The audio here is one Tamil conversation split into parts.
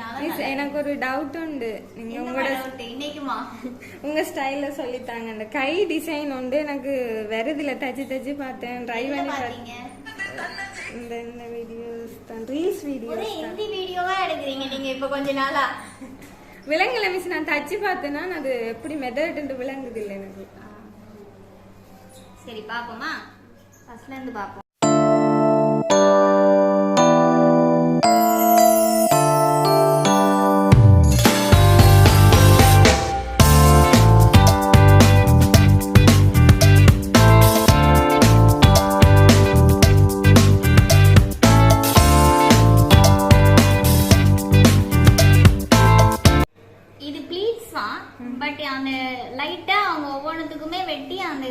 நல்லா எனக்கு ஒரு டவுட் உண்டு. நீங்க உங்களோட? இன்னைக்குமா? உங்க ஸ்டைல்ல சொல்லித்தாங்க. அந்த கை டிசைன் வந்து எனக்கு வருதுல தச்சு தச்சு பார்த்தேன். ட்ரை பண்ணி பாத்தீங்க இந்த இந்த வீடியோஸ் தான். ரீல்ஸ் வீடியோஸ் ஹிந்தி வீடியோவா எடுக்கிறீங்க நீங்க இப்ப கொஞ்ச நாளா? விலங்குல மிஸ் நான் தச்சு பார்த்தேன்னா அது எப்படி மெதட் விளங்குது இல்லை எனக்கு. சரி பாப்போமா ஃபர்ஸ்ட்ல இருந்து பாப்போம் வெட்டி அந்த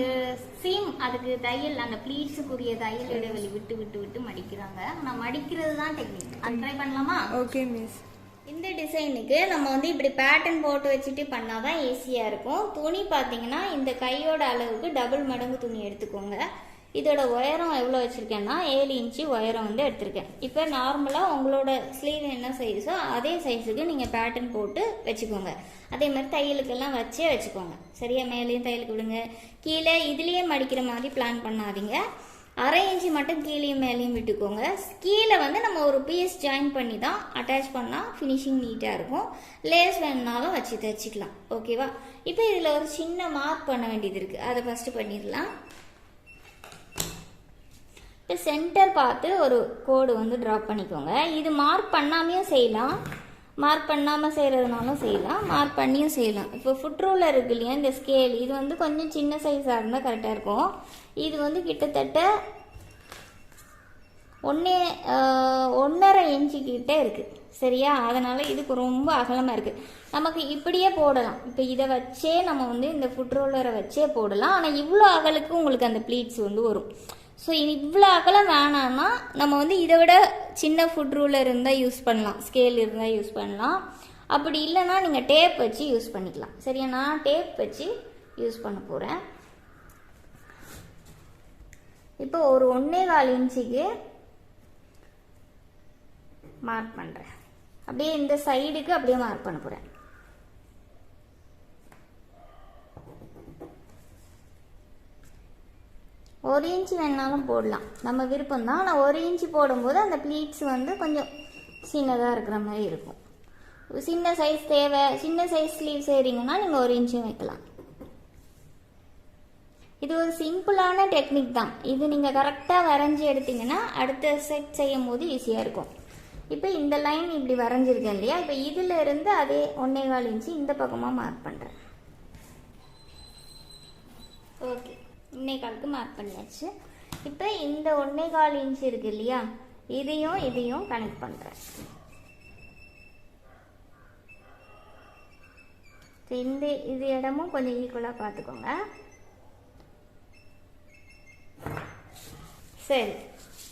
சீம் அதுக்கு தையல் அந்த ப்ளீட்ஸுக்குரிய தையல் இடைவெளி விட்டு விட்டு விட்டு மடிக்கிறாங்க. ஆனா மடிக்கிறது தான் டெக்னிக் அது ட்ரை பண்ணலாமா? ஓகே மிஸ் இந்த டிசைனுக்கு நம்ம வந்து இப்படி பேட்டர்ன் போட்டு வச்சுட்டு பண்ணாதான் ஈஸியாக இருக்கும். துணி பார்த்தீங்கன்னா இந்த கையோட அளவுக்கு டபுள் மடங்கு துணி எடுத்துக்கோங்க. இதோட உயரம் எவ்வளோ வச்சுருக்கேன்னா ஏழு இன்ச்சு உயரம் வந்து எடுத்திருக்கேன். இப்போ நார்மலாக உங்களோட ஸ்லீவ் என்ன சைஸோ அதே சைஸுக்கு நீங்கள் பேட்டர்ன் போட்டு வச்சுக்கோங்க. அதே மாதிரி தையலுக்கெல்லாம் வச்சே வச்சுக்கோங்க. சரியா? மேலேயும் தையலுக்கு விடுங்க. கீழே இதுலேயே மடிக்கிற மாதிரி பிளான் பண்ணாதீங்க. அரை இன்ச்சு மட்டும் கீழேயும் மேலேயும் விட்டுக்கோங்க. கீழே வந்து நம்ம ஒரு பீஸ் ஜாயின் பண்ணி தான் அட்டாச் பண்ணால் ஃபினிஷிங் நீட்டாக இருக்கும். லேஸ் வேணுனாலும் வச்சு தைச்சிக்கலாம். ஓகேவா இப்போ இதில் ஒரு சின்ன மார்க் பண்ண வேண்டியது இருக்குது அதை ஃபஸ்ட்டு பண்ணிடலாம். இப்போ சென்டர் பார்த்து ஒரு கோடு வந்து ட்ராப் பண்ணிக்கோங்க. இது மார்க் பண்ணாமையும் செய்யலாம். மார்க் பண்ணாமல் செய்கிறதுனாலும் செய்யலாம். மார்க் பண்ணியும் செய்யலாம். இப்போ ஃபுட் ரூலர் இருக்கு இல்லையா இந்த ஸ்கேல் இது வந்து கொஞ்சம் சின்ன சைஸாக இருந்தால் கரெக்டாக இருக்கும். இது வந்து கிட்டத்தட்ட ஒன்றே ஒன்றரை இன்ச்சு கிட்டே இருக்குது சரியா? அதனால் இதுக்கு ரொம்ப அகலமாக இருக்குது நமக்கு இப்படியே போடலாம். இப்போ இதை வச்சே நம்ம வந்து இந்த ஃபுட் ரோலரை வச்சே போடலாம். ஆனால் இவ்வளோ அகலுக்கு உங்களுக்கு அந்த ப்ளீட்ஸ் வந்து வரும். ஸோ இவ்வளோ அகலம் வேணாம்னா நம்ம வந்து இதை விட சின்ன ஃபுட் ரூலர் இருந்தால் யூஸ் பண்ணலாம். ஸ்கேல் இருந்தால் யூஸ் பண்ணலாம். அப்படி இல்லைன்னா நீங்கள் டேப் வச்சு யூஸ் பண்ணிக்கலாம். சரியா? நான் டேப் வச்சு யூஸ் பண்ண போகிறேன் இப்போ ஒரு ஒன்றே கால் இன்ச்சுக்கு மார்க் பண்ணுறேன் அப்படியே இந்த சைடுக்கு அப்படியே மார்க் பண்ண போகிறேன் ஒரு இன்ச்சு வேணாலும் போடலாம். நம்ம விருப்பம் தான் ஆனால் ஒரு இன்ச்சு போடும்போது அந்த ப்ளீட்ஸ் வந்து கொஞ்சம் சின்னதாக இருக்கிற மாதிரி இருக்கும். சின்ன சைஸ் தேவை. சின்ன சைஸ் ஸ்லீவ் செய்கிறீங்கன்னா நீங்கள் ஒரு இன்ச்சும் வைக்கலாம். இது ஒரு சிம்பிளான டெக்னிக் தான். இது நீங்கள் கரெக்டாக வரைஞ்சி எடுத்தீங்கன்னா அடுத்த செட் செய்யும் போது ஈஸியாக இருக்கும். இப்போ இந்த லைன் இப்படி வரைஞ்சிருக்கேன் இல்லையா? இப்போ இதில் இருந்து அதே ஒன்னே கால் இன்ச்சு இந்த பக்கமாக மார்க் பண்ணுறேன் ஓகே இன்னைக்காலுக்கு மார்க் பண்ணியாச்சு. இப்போ இந்த ஒன்றே கால் இன்ச் இருக்கு இல்லையா? இதையும் இதையும் கனெக்ட் பண்ணுறேன் இந்த இது இடமும் கொஞ்சம் ஈக்குவலாக பார்த்துக்கோங்க. சரி.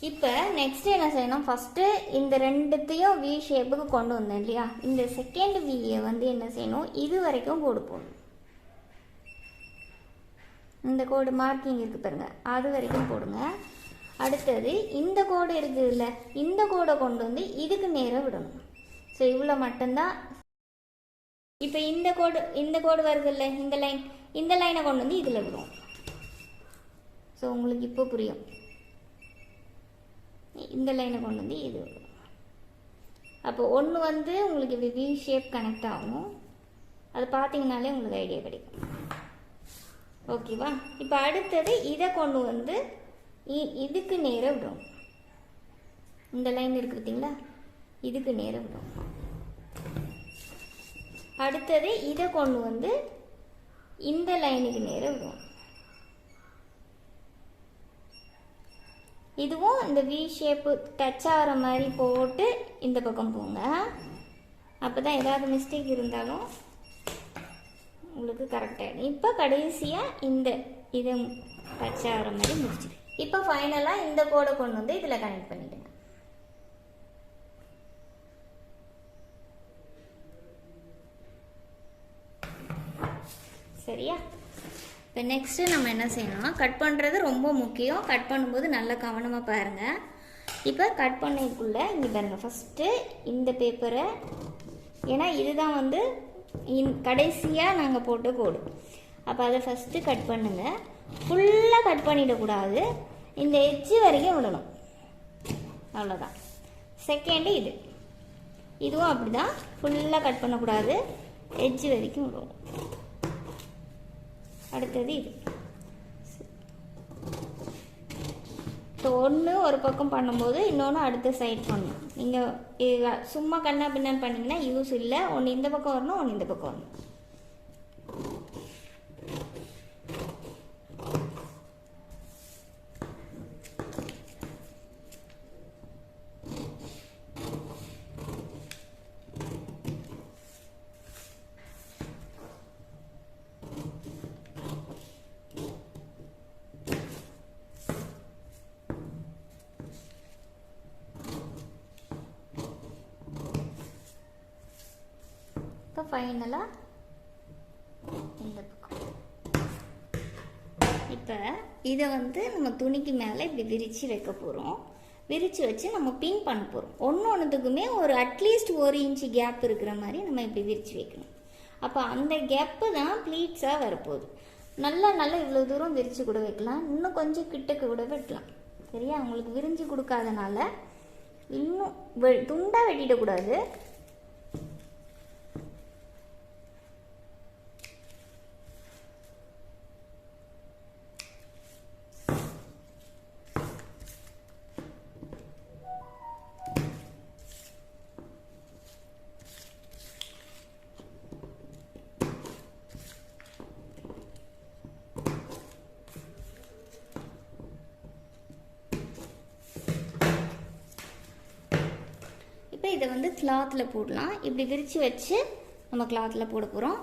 இப்போ நெக்ஸ்ட் என்ன செய்யணும்? ஃபஸ்ட்டு இந்த ரெண்டுத்தையும் வி ஷேப்புக்கு கொண்டு வந்தேன் இல்லையா? இந்த செகண்ட் வியை வந்து என்ன செய்யணும்? இது வரைக்கும் கோடு போடணும். இந்த கோடு மார்க்கிங் இருக்குது பாருங்க. அது வரைக்கும் போடுங்க. அடுத்தது இந்த கோடு இருக்குதுல்ல இந்த கோடை கொண்டு வந்து இதுக்கு நேராக விடணும். ஸோ இவ்வளோ மட்டும்தான். இப்போ இந்த கோடு இந்த கோடு வருதுல்ல இந்த லைன் இந்த லைனை கொண்டு வந்து இதில் விடுவோம். ஸோ உங்களுக்கு இப்போ புரியும். இந்த லைனை கொண்டு வந்து இது விடும் அப்போ ஒன்று வந்து உங்களுக்கு இப்படி வி ஷேப் கனெக்ட் ஆகும். அது பார்த்தீங்கனாலே உங்களுக்கு ஐடியா கிடைக்கும். ஓகேவா? இப்போ அடுத்தது இதை கொண்டு வந்து இ- இதுக்கு நேராக விடும் இந்த லைன் இருக்கு பார்த்தீங்களா? இதுக்கு நேராக விடும் அடுத்தது இதை கொண்டு வந்து இந்த லைனுக்கு நேராக விடும் இதுவும் இந்த வி ஷேப்பு டச் ஆகிற மாதிரி போட்டு இந்த பக்கம் போங்க. அப்போ தான் ஏதாவது மிஸ்டேக் இருந்தாலும் உங்களுக்கு கரெக்டாகிடும் இப்போ கடைசியாக இந்த இதை டச் ஆகிற மாதிரி முடிச்சிடு. இப்போ ஃபைனலாக இந்த கோடை கொண்டு வந்து இதில் கனெக்ட் பண்ணிவிடுங்க சரியா? இப்போ நெக்ஸ்ட்டு நம்ம என்ன செய்யணும்னா கட் பண்ணுறது ரொம்ப முக்கியம். கட் பண்ணும்போது நல்லா கவனமாக பாருங்கள் இப்போ கட் பண்ணதுக்குள்ளே இங்கே பாருங்கள் ஃபஸ்ட்டு இந்த பேப்பரை ஏன்னா இதுதான் வந்து இன் கடைசியாக நாங்கள் போட்ட கோடு. அப்போ அதை ஃபஸ்ட்டு கட் பண்ணுங்கள் ஃபுல்லாக கட் பண்ணிடக்கூடாது இந்த எட்ஜு வரைக்கும் விடணும். அவ்வளோதான் செகண்டு இது. இதுவும் அப்படி தான் ஃபுல்லாக கட் பண்ணக்கூடாது எட்ஜு வரைக்கும் விடுவோம் அடுத்தது இது. ஸோ ஒன்று ஒரு பக்கம் பண்ணும்போது இன்னொன்று அடுத்த சைட் பண்ணணும் நீங்கள் சும்மா கண்ணா பின்னான்னு பண்ணிங்கன்னா யூஸ் இல்லை ஒன்று இந்த பக்கம் வரணும் ஒன்று இந்த பக்கம் வரணும் இப்போ ஃபைனலாக இந்த பக்கம். இப்போ இதை வந்து நம்ம துணிக்கு மேலே இப்படி விரித்து வைக்க போகிறோம் விரித்து வச்சு நம்ம பின் பண்ண போகிறோம் ஒன்று ஒன்றுத்துக்குமே ஒரு அட்லீஸ்ட் ஒரு இன்ச்சு கேப் இருக்கிற மாதிரி நம்ம இப்படி விரித்து வைக்கணும். அப்போ அந்த கேப்பு தான் ப்ளீட்ஸாக வரப்போகுது. நல்லா நல்லா இவ்வளோ தூரம் விரித்து கூட வைக்கலாம். இன்னும் கொஞ்சம் கிட்டக்கு கூட வெட்டலாம் சரியா? அவங்களுக்கு விரிஞ்சு கொடுக்காதனால இன்னும் வெ- துண்டாக வெட்டிடக்கூடாது. இதை வந்து கிளாத்தில் போடலாம். இப்படி விரித்து வச்சு நம்ம கிளாத்தில் போட போகிறோம்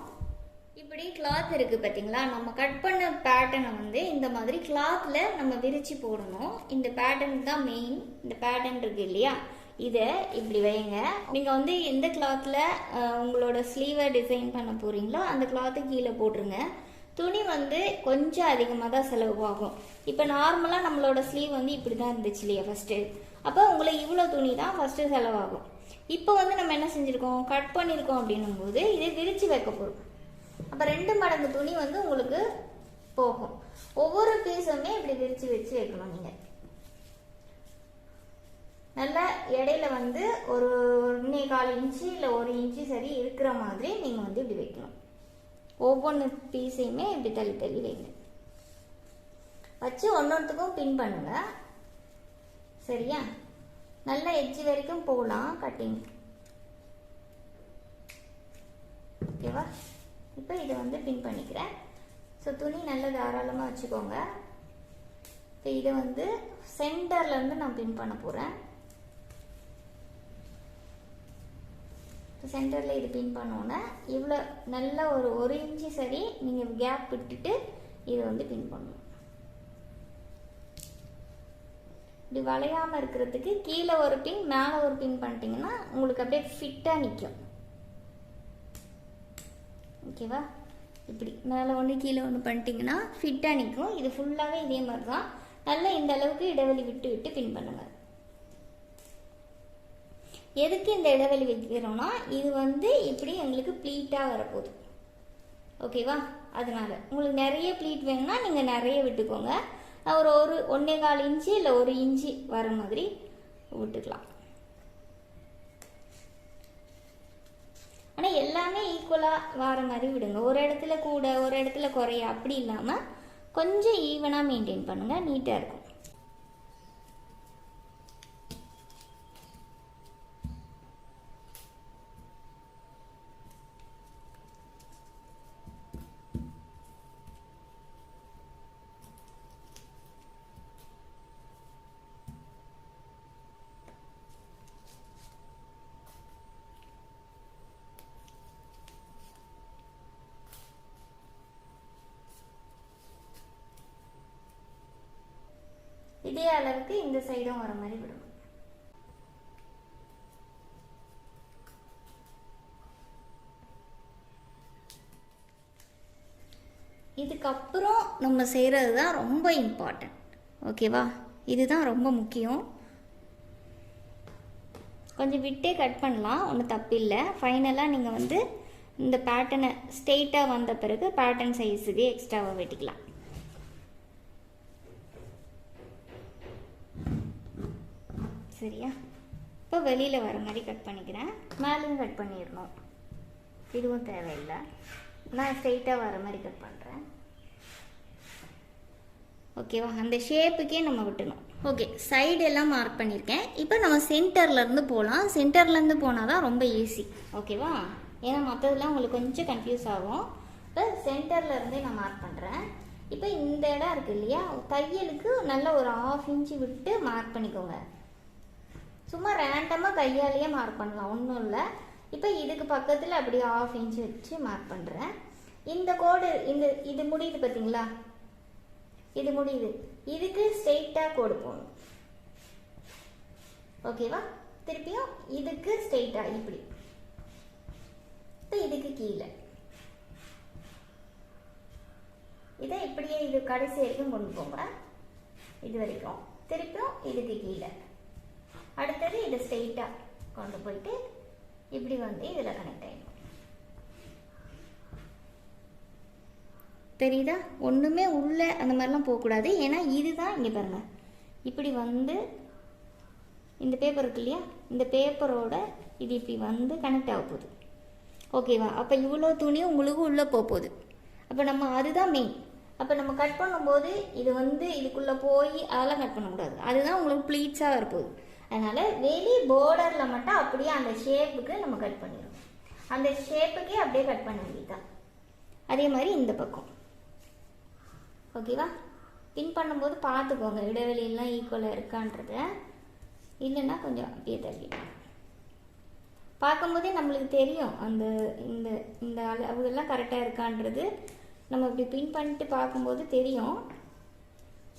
இப்படி கிளாத் இருக்குது பார்த்தீங்களா நம்ம கட் பண்ண பேட்டர்னை வந்து இந்த மாதிரி கிளாத்தில் நம்ம விரித்து போடணும். இந்த பேட்டர்ன் தான் மெயின் இந்த பேட்டர்ன் இருக்குது இல்லையா? இதை இப்படி வைங்க. நீங்கள் வந்து எந்த கிளாத்தில் உங்களோட ஸ்லீவை டிசைன் பண்ண போகிறீங்களோ அந்த கிளாத்து கீழே போட்டுருங்க. துணி வந்து கொஞ்சம் அதிகமாக தான் செலவாகும். இப்போ நார்மலாக நம்மளோட ஸ்லீவ் வந்து இப்படி தான் இருந்துச்சு இல்லையா ஃபஸ்ட்டு அப்போ உங்களுக்கு இவ்வளோ துணி தான் ஃபஸ்ட்டு செலவாகும். இப்போ வந்து நம்ம என்ன செஞ்சுருக்கோம்? கட் பண்ணியிருக்கோம் அப்படின்னும் போது இதை விரித்து வைக்க போகிறோம் அப்போ ரெண்டு மடங்கு துணி வந்து உங்களுக்கு போகும். ஒவ்வொரு பீஸுமே இப்படி விரித்து வச்சு வைக்கணும் நீங்கள் நல்லா இடையில வந்து ஒரு ஒன்றே கால் இன்ச்சு இல்லை ஒரு இன்ச்சு சரி இருக்கிற மாதிரி நீங்கள் வந்து இப்படி வைக்கணும். ஒவ்வொன்று பீஸையுமே இப்படி தள்ளி தள்ளி வைங்க. வச்சு ஒன்றொன்றுத்துக்கும் பின் பண்ணுங்க. சரியா? நல்ல எட்ஜ் வரைக்கும் போகலாம் கட்டிங் ஓகேவா இப்போ இதை வந்து பின் பண்ணிக்கிறேன். ஸோ துணி நல்ல தாராளமாக வச்சுக்கோங்க. இப்போ இதை வந்து சென்டர்லேருந்து நான் பின் பண்ண போகிறேன் சென்டரில் இது பின் பண்ணோன்னே இவ்வளோ நல்ல ஒரு ஒரு இன்ச்சு சரி நீங்கள் கேப் விட்டுட்டு இதை வந்து பின் பண்ணணும். இப்படி வளையாமல் இருக்கிறதுக்கு கீழே ஒரு பின் மேலே ஒரு பின் பண்ணிட்டீங்கன்னா உங்களுக்கு அப்படியே ஃபிட்டாக நிற்கும் ஓகேவா இப்படி மேலே ஒன்று கீழே ஒன்று பண்ணிட்டீங்கன்னா ஃபிட்டாக நிற்கும் இது ஃபுல்லாகவே இதே மாதிரி தான் நல்லா இந்த அளவுக்கு இடைவெளி விட்டு விட்டு பின் பண்ணுங்கள் எதுக்கு இந்த இடைவெளி வைக்கிறோம்னா இது வந்து இப்படி எங்களுக்கு ப்ளீட்டாக வரப்போகுது. ஓகேவா அதனால் உங்களுக்கு நிறைய ப்ளீட் வேணும்னா நீங்கள் நிறைய விட்டுக்கோங்க. ஒரு ஒரு ஒன்றே கால் இன்ச்சு இல்லை ஒரு இன்ச்சு வர மாதிரி விட்டுக்கலாம். ஆனால் எல்லாமே ஈக்குவலாக வர மாதிரி விடுங்க. ஒரு இடத்துல கூட ஒரு இடத்துல குறைய அப்படி இல்லாமல் கொஞ்சம் ஈவனாக மெயின்டைன் பண்ணுங்கள் நீட்டாக இருக்கும். இதே அளவுக்கு இந்த சைடும் வர மாதிரி விடணும். இதுக்கப்புறம் நம்ம செய்கிறது தான் ரொம்ப இம்பார்ட்டன்ட் ஓகேவா இதுதான் ரொம்ப முக்கியம். கொஞ்சம் விட்டே கட் பண்ணலாம் ஒன்றும் தப்பில்லை ஃபைனலாக நீங்கள் வந்து இந்த பேட்டர்னை ஸ்ட்ரெயிட்டாக வந்த பிறகு பேட்டர்ன் சைஸுக்கு எக்ஸ்ட்ராவாக வெட்டிக்கலாம். சரியா? இப்போ வெளியில் வர மாதிரி கட் பண்ணிக்கிறேன். மேலேயும் கட் பண்ணிடணும். இதுவும் தேவையில்லை. நான் ஸ்ட்ரெயிட்டாக வர மாதிரி கட் பண்ணுறேன் ஓகேவா அந்த ஷேப்புக்கே நம்ம விட்டணும் ஓகே சைடு எல்லாம் மார்க் பண்ணியிருக்கேன் இப்போ நம்ம சென்டர்லேருந்து போகலாம் சென்டர்லேருந்து போனால் தான் ரொம்ப ஈஸி ஓகேவா ஏன்னா மற்றதெல்லாம் உங்களுக்கு கொஞ்சம் கன்ஃபியூஸ் ஆகும். இப்போ சென்டர்லேருந்தே நான் மார்க் பண்ணுறேன் இப்போ இந்த இடம் இருக்கு இல்லையா? தையலுக்கு நல்ல ஒரு ஆஃப் இன்ச்சு விட்டு மார்க் பண்ணிக்கோங்க. சும்மா ரேண்டமாக கையாலேயே மார்க் பண்ணலாம். ஒன்றும் இல்லை. இப்போ இதுக்கு பக்கத்தில் அப்படியே ஆஃப் இன்ச் வச்சு மார்க் பண்ணுறேன் இந்த கோடு இந்த இது முடியுது பார்த்தீங்களா இது முடியுது. இதுக்கு ஸ்ட்ரெயிட்டாக கோடு போகணும் ஓகேவா திருப்பியும் இதுக்கு ஸ்ட்ரெயிட்டாக இப்படி. இப்போ இதுக்கு கீழே. இதை இப்படியே இது கடைசி வரைக்கும் கொண்டு போங்க. இது வரைக்கும். திருப்பியும் இதுக்கு கீழே. அடுத்தது இது ஸ்ட்ரெயிட்டாக கொண்டு போயிட்டு இப்படி வந்து இதில் கனெக்ட் ஆகிடும் தெரியுதா? ஒன்றுமே உள்ளே அந்த மாதிரிலாம் போகக்கூடாது. ஏன்னா இதுதான் இங்கே பாருங்கள் இப்படி வந்து இந்த பேப்பர் இருக்கு இல்லையா? இந்த பேப்பரோட இது இப்படி வந்து கனெக்ட் ஆக போகுது. ஓகேவா அப்போ இவ்வளோ துணி உங்களுக்கு உள்ளே போக போகுது. அப்போ நம்ம அதுதான் மெயின் அப்போ நம்ம கட் பண்ணும்போது இது வந்து இதுக்குள்ளே போய் அதெல்லாம் கட் பண்ணக்கூடாது அதுதான் உங்களுக்கு ப்ளீட்ஸாக வரப்போகுது அதனால் வெளி பார்டரில் மட்டும் அப்படியே அந்த ஷேப்புக்கு நம்ம கட் பண்ணிடுறோம் அந்த ஷேப்புக்கே அப்படியே கட் பண்ண வேண்டியதுதான். அதே மாதிரி இந்த பக்கம். ஓகேவா பின் பண்ணும்போது பார்த்துக்கோங்க. இடைவெளியெல்லாம் ஈக்குவலாக இருக்கான்றத. இல்லைன்னா கொஞ்சம் அப்படியே தள்ளிடும் பார்க்கும்போதே நம்மளுக்கு தெரியும். அந்த இந்த இந்த அளவுகள்லாம் கரெக்டாக இருக்கான்றது. நம்ம இப்படி பின் பண்ணிட்டு பார்க்கும்போது தெரியும்.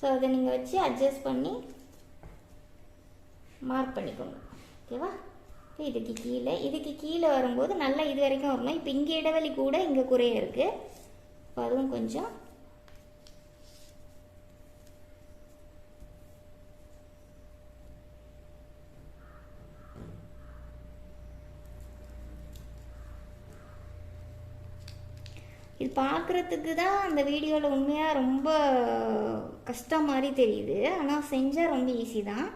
ஸோ அதை நீங்கள் வச்சு அட்ஜஸ்ட் பண்ணி மார்க் பண்ணிக்கோங்க. ஓகேவா? இப்போ இதுக்கு கீழே இதுக்கு கீழே வரும்போது நல்லா இது வரைக்கும் வரணும். இப்போ இங்கே இடைவெளி கூட இங்கே குறைய இருக்குது இப்போ அதுவும் கொஞ்சம். இது பார்க்குறதுக்கு தான் அந்த வீடியோவில் உண்மையாக ரொம்ப கஷ்டம் மாதிரி தெரியுது. ஆனால் செஞ்சால் ரொம்ப ஈஸி தான்.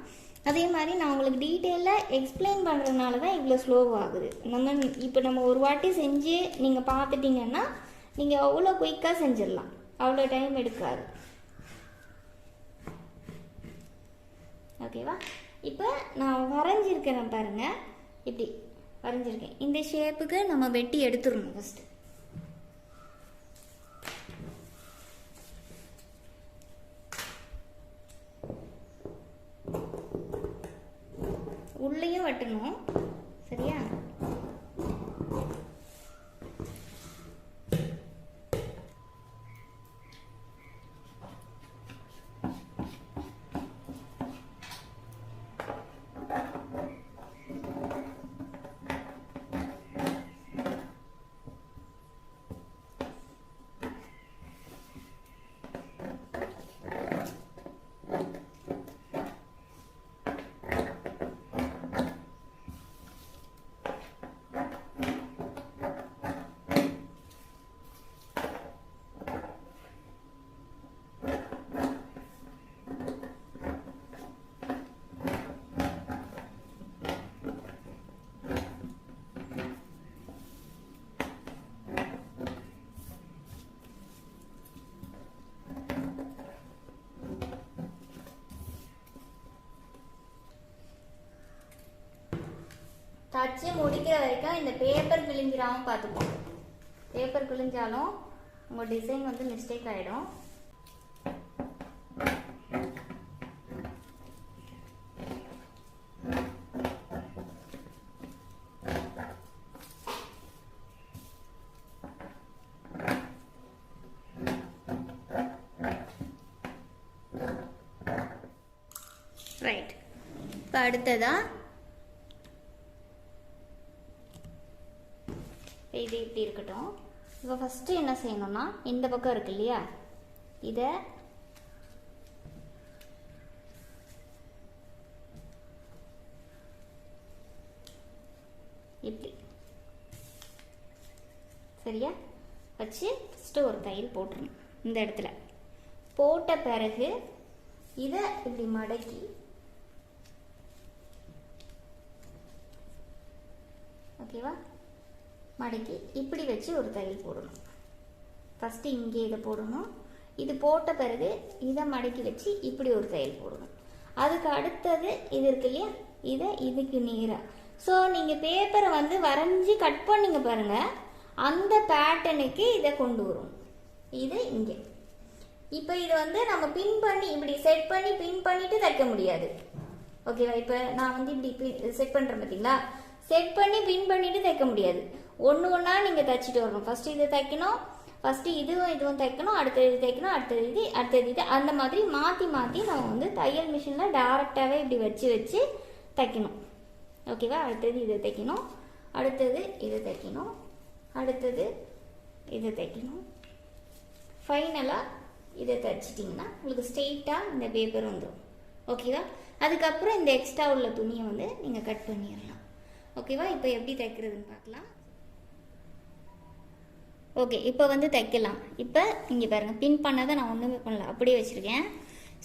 அதே மாதிரி நான் உங்களுக்கு டீட்டெயிலாக எக்ஸ்பிளைன் பண்ணுறதுனால தான் இவ்வளோ ஸ்லோவாகுது நம்ம இப்போ நம்ம ஒரு வாட்டி செஞ்சு நீங்கள் பார்த்துட்டிங்கன்னா நீங்கள் அவ்வளோ குயிக்காக செஞ்சிடலாம். அவ்வளோ டைம் எடுக்காது. ஓகேவா இப்போ நான் வரைஞ்சிருக்கிறேன் பாருங்கள் இப்படி வரைஞ்சிருக்கேன். இந்த ஷேப்புக்கு நம்ம வெட்டி எடுத்துடணும் ஃபஸ்ட்டு கட்டணும் வெட்டணும் சரியா தச்சு முடிக்கிற வரைக்கும் இந்த பேப்பர் கிழிஞ்சிடாம பார்த்துப்போம் பேப்பர் கிழிஞ்சாலும் உங்கள் டிசைன் வந்து மிஸ்டேக் ஆகிடும் ரைட் இப்போ அடுத்ததாக இது இப்படி இருக்கட்டும். இப்போ ஃபஸ்ட்டு என்ன செய்யணும்னா இந்த பக்கம் இருக்கு இல்லையா? இதை இப்படி. சரியா? வச்சு ஃபஸ்ட்டு ஒரு தையல் போட்டுருணும் இந்த இடத்துல. போட்ட பிறகு இதை இப்படி மடக்கி ஓகேவா மடக்கி இப்படி வச்சு ஒரு தையல் போடணும். ஃபஸ்ட்டு இங்கே இதை போடணும். இது போட்ட பிறகு இதை மடக்கி வச்சு இப்படி ஒரு தையல் போடணும். அதுக்கு அடுத்தது இது இருக்கு இல்லையா? இதை இதுக்கு நேராக ஸோ நீங்கள் பேப்பரை வந்து வரைஞ்சி கட் பண்ணிங்க பாருங்கள் அந்த பேட்டனுக்கு இதை கொண்டு வரும். இது இங்கே. இப்போ இது வந்து நம்ம பின் பண்ணி இப்படி செட் பண்ணி பின் பண்ணிட்டு தைக்க முடியாது. ஓகேவா இப்போ நான் வந்து இப்படி செட் பண்ணுறேன் பார்த்தீங்களா செட் பண்ணி பின் பண்ணிட்டு தைக்க முடியாது. ஒன்று ஒன்றா நீங்கள் தைச்சிட்டு வரணும். ஃபஸ்ட்டு இது தைக்கணும் ஃபஸ்ட்டு இதுவும் இதுவும் தைக்கணும் அடுத்தது இது தைக்கணும் அடுத்தது இது அடுத்தது இது. அந்த மாதிரி மாற்றி மாற்றி நம்ம வந்து தையல் மிஷினில் டேரெக்டாகவே இப்படி வச்சு வச்சு தைக்கணும். ஓகேவா அடுத்தது இதை தைக்கணும். அடுத்தது இதை தைக்கணும். அடுத்தது இதை தைக்கணும். ஃபைனலாக இதை தைச்சிட்டிங்கன்னா உங்களுக்கு ஸ்ட்ரெயிட்டாக இந்த பேப்பர் வந்துடும் ஓகேவா அதுக்கப்புறம் இந்த எக்ஸ்ட்ரா உள்ள துணியை வந்து நீங்கள் கட் பண்ணிடலாம். ஓகேவா இப்போ எப்படி தைக்கிறதுன்னு பார்க்கலாம். ஓகே இப்போ வந்து தைக்கலாம். இப்போ இங்கே பாருங்கள் பின் பண்ணதை நான் ஒன்றுமே பண்ணல அப்படியே வச்சுருக்கேன்.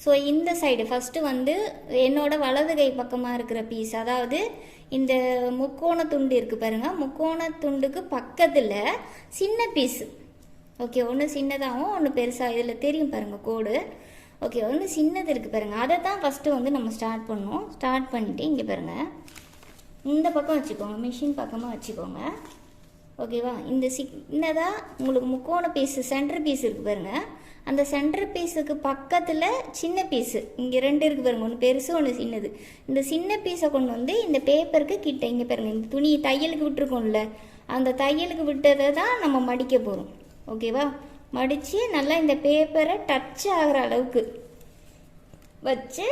ஸோ இந்த சைடு ஃபஸ்ட்டு வந்து என்னோட வலது கை பக்கமாக இருக்கிற பீஸ் அதாவது இந்த முக்கோண துண்டு இருக்குது பாருங்கள் முக்கோண துண்டுக்கு பக்கத்தில் சின்ன பீஸு ஓகே ஒன்று சின்னதாகவும் ஒன்று பெருசாக இதில் தெரியும் பாருங்கள் கோடு. ஓகே ஒன்று சின்னது இருக்குது பாருங்கள் அதை தான் ஃபஸ்ட்டு வந்து நம்ம ஸ்டார்ட் பண்ணோம் ஸ்டார்ட் பண்ணிவிட்டு இங்கே பாருங்கள் இந்த பக்கம் வச்சுக்கோங்க மிஷின் பக்கமாக வச்சுக்கோங்க. ஓகேவா? இந்த சின்னதாக உங்களுக்கு முக்கோண பீஸு சென்டர் பீஸ் இருக்குது பாருங்கள் அந்த சென்டர் பீஸுக்கு பக்கத்தில் சின்ன பீஸு இங்கே ரெண்டு இருக்குது பாருங்கள் ஒன்று பெருசு ஒன்று சின்னது. இந்த சின்ன பீஸை கொண்டு வந்து இந்த பேப்பருக்கு கிட்ட இங்கே பாருங்கள் இந்த துணி தையலுக்கு விட்டுருக்கோம்ல அந்த தையலுக்கு விட்டதை தான் நம்ம மடிக்க போகிறோம் ஓகேவா? மடித்து நல்லா இந்த பேப்பரை டச் ஆகிற அளவுக்கு வச்சு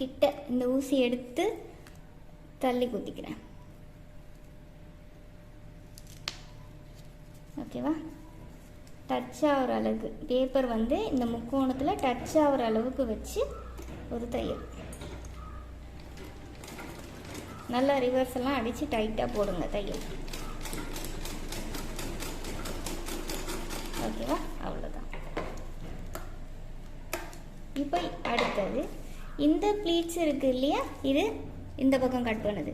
கிட்ட இந்த ஊசி எடுத்து தள்ளி குத்திக்கிறேன். ஓகேவா? டச் ஆகிற அளவுக்கு. பேப்பர் வந்து இந்த முக்கோணத்தில் டச் ஆகிற அளவுக்கு வச்சு ஒரு தையல். நல்லா ரிவர்ஸ் எல்லாம் அடித்து டைட்டாக போடுங்க தையல். ஓகேவா? அவ்வளோதான் இப்போ அடுத்தது இந்த ப்ளீட்ஸ் இருக்குது இல்லையா? இது இந்த பக்கம் கட் பண்ணுது.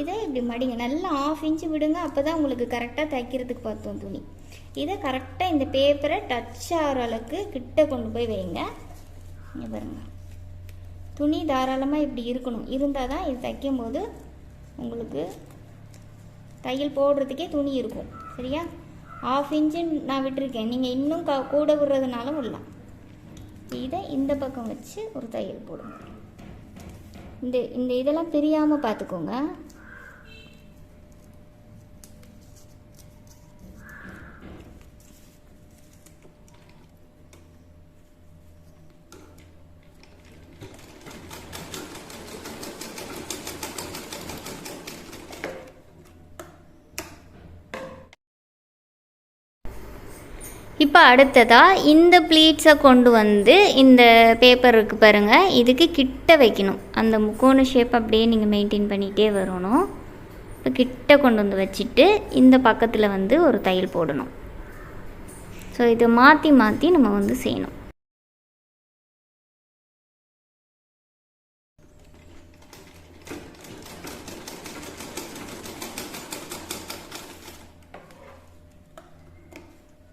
இதை இப்படி மடிங்க. நல்லா ஆஃப் இன்ச்சு விடுங்க. அப்போ தான் உங்களுக்கு கரெக்டாக தைக்கிறதுக்கு பார்த்தோம் துணி. இதை கரெக்டாக இந்த பேப்பரை டச் ஆகிற அளவுக்கு கிட்ட கொண்டு போய் வைங்க. இங்கே பாருங்க. துணி தாராளமாக இப்படி இருக்கணும். இருந்தால் தான் இது தைக்கும் போது உங்களுக்கு தையல் போடுறதுக்கே துணி இருக்கும். சரியா? ஆஃப் இன்ச்சு நான் விட்டுருக்கேன். நீங்கள் இன்னும் க கூட விடுறதுனாலும் விடலாம். இதை இந்த பக்கம் வச்சு ஒரு தையல் போடுங்க. இந்த இந்த இதெல்லாம் பிரியாமல் பார்த்துக்கோங்க. இப்போ அடுத்ததாக இந்த ப்ளீட்ஸை கொண்டு வந்து இந்த பேப்பர் இருக்குது பாருங்கள் இதுக்கு கிட்ட வைக்கணும். அந்த முக்கோண ஷேப் அப்படியே நீங்கள் மெயின்டைன் பண்ணிகிட்டே வரணும். இப்போ கிட்ட கொண்டு வந்து வச்சுட்டு இந்த பக்கத்தில் வந்து ஒரு தையல் போடணும். ஸோ இதை மாற்றி மாற்றி நம்ம வந்து செய்யணும்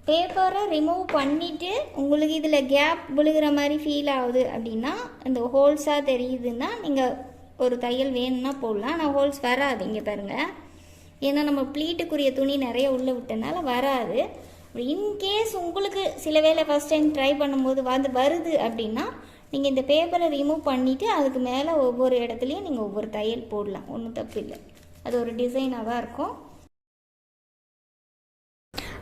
பேப்பரை ரிமூவ் பண்ணிவிட்டு உங்களுக்கு இதில் கேப் விழுகிற மாதிரி ஃபீல் ஆகுது அப்படின்னா இந்த ஹோல்ஸாக தெரியுதுன்னா நீங்கள் ஒரு தையல் வேணும்னா போடலாம். ஆனால் ஹோல்ஸ் வராது இங்கே பாருங்கள் ஏன்னா நம்ம ப்ளீட்டுக்குரிய துணி நிறைய உள்ளே விட்டனால வராது. இன்கேஸ் உங்களுக்கு சில வேளை ஃபஸ்ட் டைம் ட்ரை பண்ணும்போது வந்து வருது அப்படின்னா நீங்கள் இந்த பேப்பரை ரிமூவ் பண்ணிவிட்டு அதுக்கு மேலே ஒவ்வொரு இடத்துலையும் நீங்கள் ஒவ்வொரு தையல் போடலாம். ஒன்றும் தப்பு இல்லை. அது ஒரு டிசைனாக தான் இருக்கும்.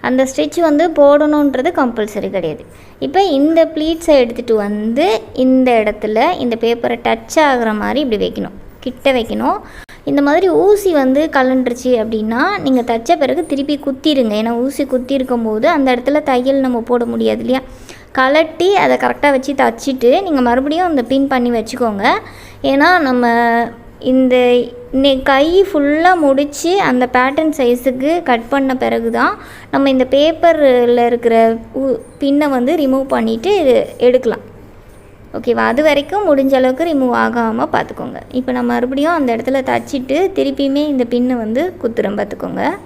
அந்த ஸ்டிச் வந்து போடணுன்றது கம்பல்சரி கிடையாது. இப்போ இந்த ப்ளீட்ஸை எடுத்துகிட்டு வந்து இந்த இடத்துல இந்த பேப்பரை டச் ஆகிற மாதிரி இப்படி வைக்கணும். கிட்ட வைக்கணும். இந்த மாதிரி ஊசி வந்து கலண்டுருச்சு அப்படின்னா நீங்கள் தைச்ச பிறகு திருப்பி குத்திடுங்க ஏன்னா ஊசி குத்தி இருக்கும்போது அந்த இடத்துல தையல் நம்ம போட முடியாது இல்லையா? கலட்டி அதை கரெக்டாக வச்சு தச்சுட்டு நீங்கள் மறுபடியும் அந்த பின் பண்ணி வச்சுக்கோங்க. ஏன்னா நம்ம இந்த நெ- கை ஃபுல்லாக முடித்து அந்த பேட்டர்ன் சைஸுக்கு கட் பண்ண பிறகு தான் நம்ம இந்த பேப்பரில் இருக்கிற உ- பின்னை வந்து ரிமூவ் பண்ணிவிட்டு எடுக்கலாம். ஓகேவா அது வரைக்கும் முடிஞ்ச அளவுக்கு ரிமூவ் ஆகாமல் பார்த்துக்கோங்க. இப்போ நான் மறுபடியும் அந்த இடத்துல தச்சிட்டு திருப்பியுமே இந்த பின்னை வந்து குத்துறோம் பார்த்துக்கோங்க.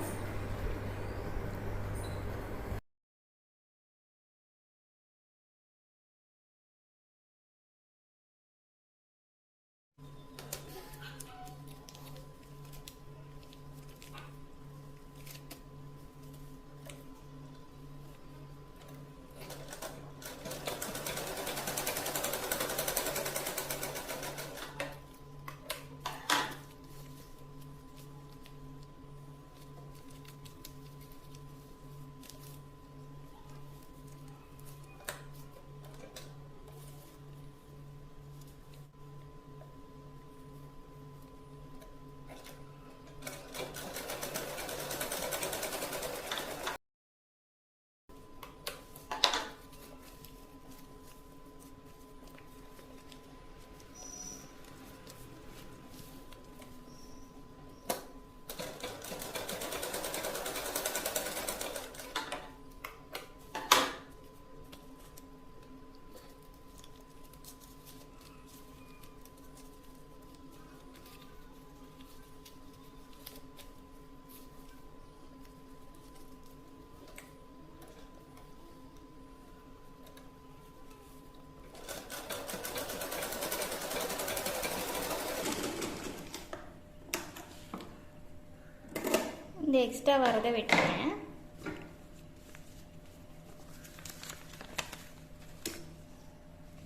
இந்த எக்ஸ்ட்ரா வரதை வெட்டுறேன்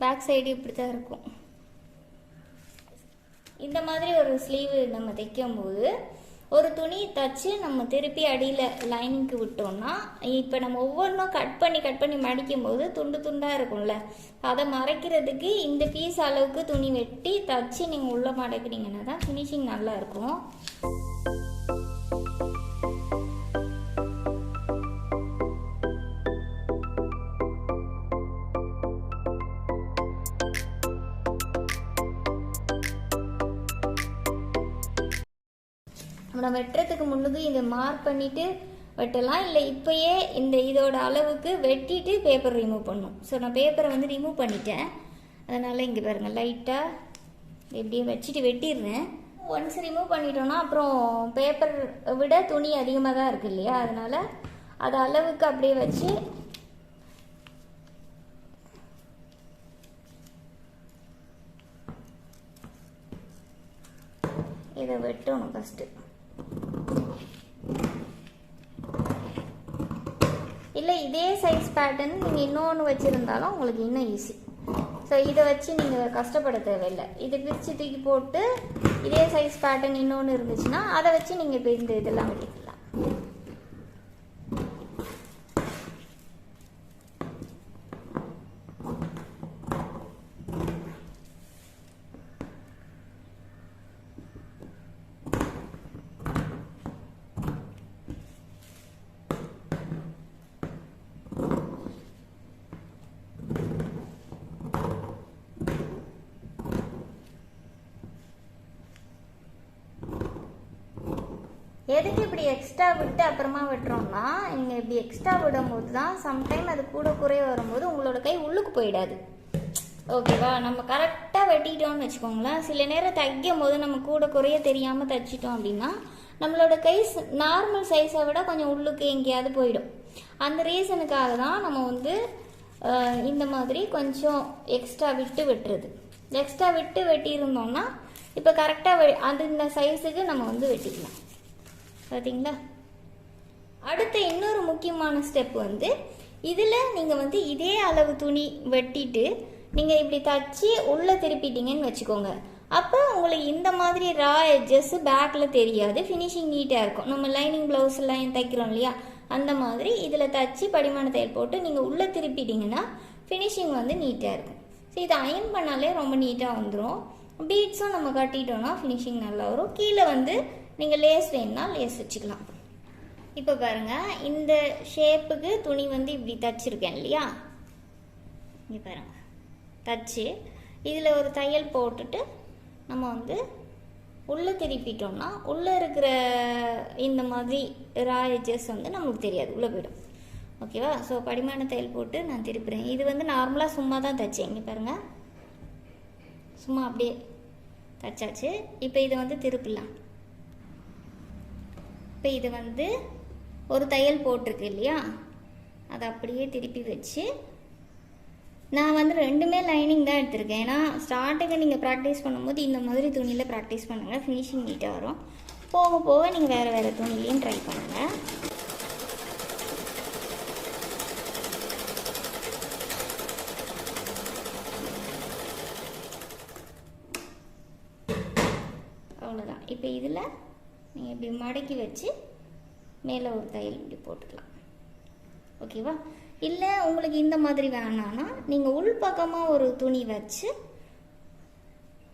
பேக் சைடு இப்படி தான் இருக்கும். இந்த மாதிரி ஒரு ஸ்லீவு நம்ம தைக்கும்போது ஒரு துணி தச்சு நம்ம திருப்பி அடியில் லைனிங்க்கு விட்டோம்னா இப்போ நம்ம ஒவ்வொன்றும் கட் பண்ணி கட் பண்ணி மடிக்கும் போது துண்டு துண்டாக இருக்கும்ல. அதை மறைக்கிறதுக்கு இந்த பீஸ் அளவுக்கு துணி வெட்டி தச்சு நீங்கள் உள்ளே மடக்குனீங்கன்னா தான் ஃபினிஷிங் நல்லா நம்ம வெட்டுறதுக்கு முன்னதும் இதை மார்க் பண்ணிவிட்டு வெட்டலாம். இல்லை இப்போயே இந்த இதோட அளவுக்கு வெட்டிட்டு பேப்பர் ரிமூவ் பண்ணும் ஸோ நான் பேப்பரை வந்து ரிமூவ் பண்ணிட்டேன். அதனால் இங்கே பாருங்கள் லைட்டாக இப்படியே வச்சுட்டு வெட்டிடுறேன். ஒன்ஸ் ரிமூவ் பண்ணிட்டோன்னா அப்புறம் பேப்பர் விட துணி அதிகமாக தான் இருக்குது இல்லையா? அதனால் அது அளவுக்கு அப்படியே வச்சு இதை வெட்டணும் ஃபஸ்ட்டு இல்லை இதே சைஸ் பேட்டர்ன் நீங்கள் இன்னொன்று வச்சுருந்தாலும் உங்களுக்கு இன்னும் ஈஸி ஸோ இதை வச்சு நீங்கள் கஷ்டப்பட தேவையில்லை. இதை பிரித்து தூக்கி போட்டு இதே சைஸ் பேட்டர்ன் இன்னொன்று இருந்துச்சுன்னா அதை வச்சு நீங்கள் இப்போ இந்த இதெல்லாம் வெட்டிக்கலாம் எதுக்கு இப்படி எக்ஸ்ட்ரா விட்டு அப்புறமா வெட்டுறோம்னா நீங்கள் இப்படி எக்ஸ்ட்ரா விடும்போது தான் சம்டைம் அது கூட குறைய வரும்போது உங்களோட கை உள்ளுக்கு போயிடாது. ஓகேவா நம்ம கரெக்டாக வெட்டிட்டோம்னு வச்சுக்கோங்களேன். சில நேரம் தைக்கும் போது நம்ம கூட குறைய தெரியாமல் தைச்சிட்டோம் அப்படின்னா நம்மளோட கை நார்மல் சைஸை விட கொஞ்சம் உள்ளுக்கு எங்கேயாவது போயிடும். அந்த ரீசனுக்காக தான் நம்ம வந்து இந்த மாதிரி கொஞ்சம் எக்ஸ்ட்ரா விட்டு வெட்டுறது. எக்ஸ்ட்ரா விட்டு வெட்டியிருந்தோம்னா இப்போ கரெக்டாக அது இந்த சைஸுக்கு நம்ம வந்து வெட்டிக்கலாம். பார்த்தீங்களா அடுத்த இன்னொரு முக்கியமான ஸ்டெப் வந்து இதில் நீங்கள் வந்து இதே அளவு துணி வெட்டிட்டு நீங்கள் இப்படி தச்சு உள்ளே திருப்பிட்டீங்கன்னு வச்சுக்கோங்க. அப்போ உங்களுக்கு இந்த மாதிரி ரா எட்ஜஸ் பேக்கில் தெரியாது. ஃபினிஷிங் நீட்டாக இருக்கும். நம்ம லைனிங் ப்ளவுஸ் எல்லாம் தைக்கிறோம் இல்லையா? அந்த மாதிரி இதில் தச்சு படிமான தையல் போட்டு நீங்கள் உள்ளே திருப்பிட்டீங்கன்னா ஃபினிஷிங் வந்து நீட்டாக இருக்கும். ஸோ இதை அயன் பண்ணாலே ரொம்ப நீட்டாக வந்துடும் பீட்ஸும் நம்ம கட்டிட்டோம்னா ஃபினிஷிங் நல்லா வரும். கீழே வந்து நீங்கள் லேஸ் வேணும்னா லேஸ் வச்சுக்கலாம். இப்போ பாருங்கள் இந்த ஷேப்புக்கு துணி வந்து இப்படி தச்சிருக்கேன் இல்லையா? இங்கே பாருங்கள் தச்சு இதில் ஒரு தையல் போட்டுட்டு நம்ம வந்து உள்ளே திருப்பிட்டோம்னா உள்ளே இருக்கிற இந்த மாதிரி ராயஜஸ் வந்து நம்மளுக்கு தெரியாது உள்ளே போயிடும். ஓகேவா? ஸோ படிமான தையல் போட்டு நான் திருப்புறேன். இது வந்து நார்மலாக சும்மா தான் தைச்சேன். இங்கே பாருங்கள் சும்மா அப்படியே தைச்சாச்சு. இப்போ இதை வந்து திருப்பிடலாம் இப்போ இது வந்து ஒரு தையல் போட்டிருக்கு இல்லையா? அதை அப்படியே திருப்பி வச்சு நான் வந்து ரெண்டுமே லைனிங் தான் எடுத்திருக்கேன். ஏன்னா ஸ்டார்டிங்கை நீங்கள் ப்ராக்டிஸ் பண்ணும்போது இந்த மாதிரி துணியில் ப்ராக்டிஸ் பண்ணுங்கள் ஃபினிஷிங் நீட்டாக வரும். போக போக நீங்கள் வேறு வேறு துணிலையும் ட்ரை பண்ணுங்கள் அவ்வளோதான் இப்போ இதில் நீங்கள் இப்படி மடக்கி வச்சு மேலே ஒரு தையல் இப்படி போட்டுக்கலாம். ஓகேவா? இல்லை உங்களுக்கு இந்த மாதிரி வேணான்னா நீங்கள் உள் பக்கமாக ஒரு துணி வச்சு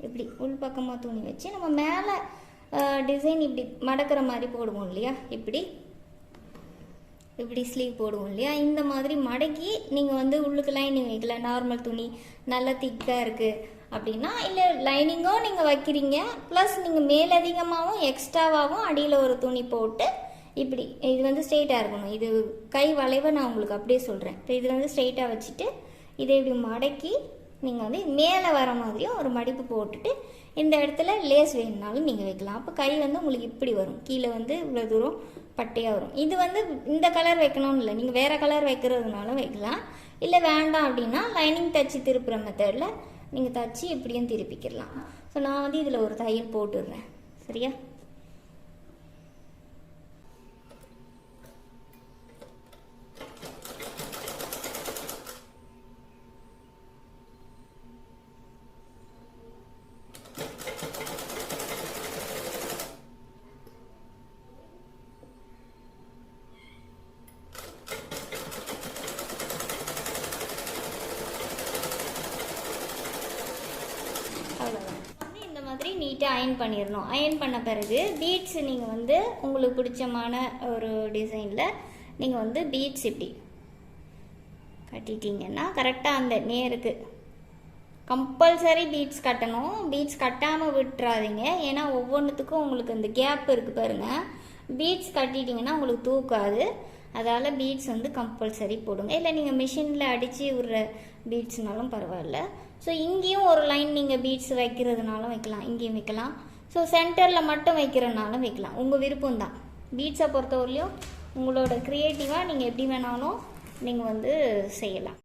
இப்படி உள் பக்கமாக துணி வச்சு நம்ம மேலே டிசைன் இப்படி மடக்கிற மாதிரி போடுவோம் இல்லையா? இப்படி இப்படி ஸ்லீவ் போடுவோம் இல்லையா? இந்த மாதிரி மடக்கி நீங்கள் வந்து உள்ளுக்கு லைனிங் வைக்கல நார்மல் துணி நல்லா திக்காக இருக்குது அப்படின்னா இல்லை லைனிங்கும் நீங்கள் வைக்கிறீங்க ப்ளஸ் நீங்கள் மேலதிகமாகவும் எக்ஸ்ட்ராவாகவும் அடியில் ஒரு துணி போட்டு இப்படி இது வந்து ஸ்ட்ரெயிட்டாக இருக்கணும். இது கை வளைவை நான் உங்களுக்கு அப்படியே சொல்கிறேன் இப்போ இது வந்து ஸ்ட்ரெயிட்டாக வச்சுட்டு இதை இப்படி மடக்கி நீங்கள் வந்து மேலே வர மாதிரியும் ஒரு மடிப்பு போட்டுட்டு இந்த இடத்துல லேஸ் வேணுனாலும் நீங்கள் வைக்கலாம். அப்போ கை வந்து உங்களுக்கு இப்படி வரும். கீழே வந்து இவ்வளோ தூரம் பட்டையாக வரும். இது வந்து இந்த கலர் வைக்கணும்னு இல்லை. நீங்கள் வேறு கலர் வைக்கிறதுனாலும் வைக்கலாம். இல்லை வேண்டாம் அப்படின்னா லைனிங் தச்சு திருப்புற மெத்தடில் நீங்கள் தச்சு இப்படியும் திருப்பிக்கிடலாம். ஸோ நான் வந்து இதில் ஒரு தையல் போட்டுடுறேன். சரியா அவ்வளோதான் வந்து இந்த மாதிரி அயன் பண்ணிடணும் அயன் பண்ண பிறகு பீட்ஸ் நீங்கள் வந்து உங்களுக்கு பிடிச்சமான ஒரு டிசைனில் நீங்கள் வந்து பீட்ஸ் இப்படி கட்டிட்டீங்கன்னா கரெக்டாக அந்த நேருக்கு கம்பல்சரி பீட்ஸ் கட்டணும். பீட்ஸ் கட்டாமல் விட்டுறாதீங்க. ஏன்னா ஒவ்வொன்றுத்துக்கும் உங்களுக்கு இந்த கேப் இருக்குது பாருங்கள் பீட்ஸ் கட்டிட்டீங்கன்னா உங்களுக்கு தூக்காது. அதால் பீட்ஸ் வந்து கம்பல்சரி போடுங்க. இல்லை நீங்கள் மிஷினில் அடித்து விடுற பீட்ஸ்னாலும் பரவாயில்ல. ஸோ இங்கேயும் ஒரு லைன் நீங்கள் பீட்ஸ் வைக்கிறதுனாலும் வைக்கலாம் இங்கேயும் வைக்கலாம். ஸோ சென்டரில் மட்டும் வைக்கிறதுனாலும் வைக்கலாம். உங்கள் விருப்பம் தான் பீட்ஸை பொறுத்தவரையிலையும் உங்களோட க்ரியேட்டிவாக நீங்கள் எப்படி வேணாலும் நீங்கள் வந்து செய்யலாம்.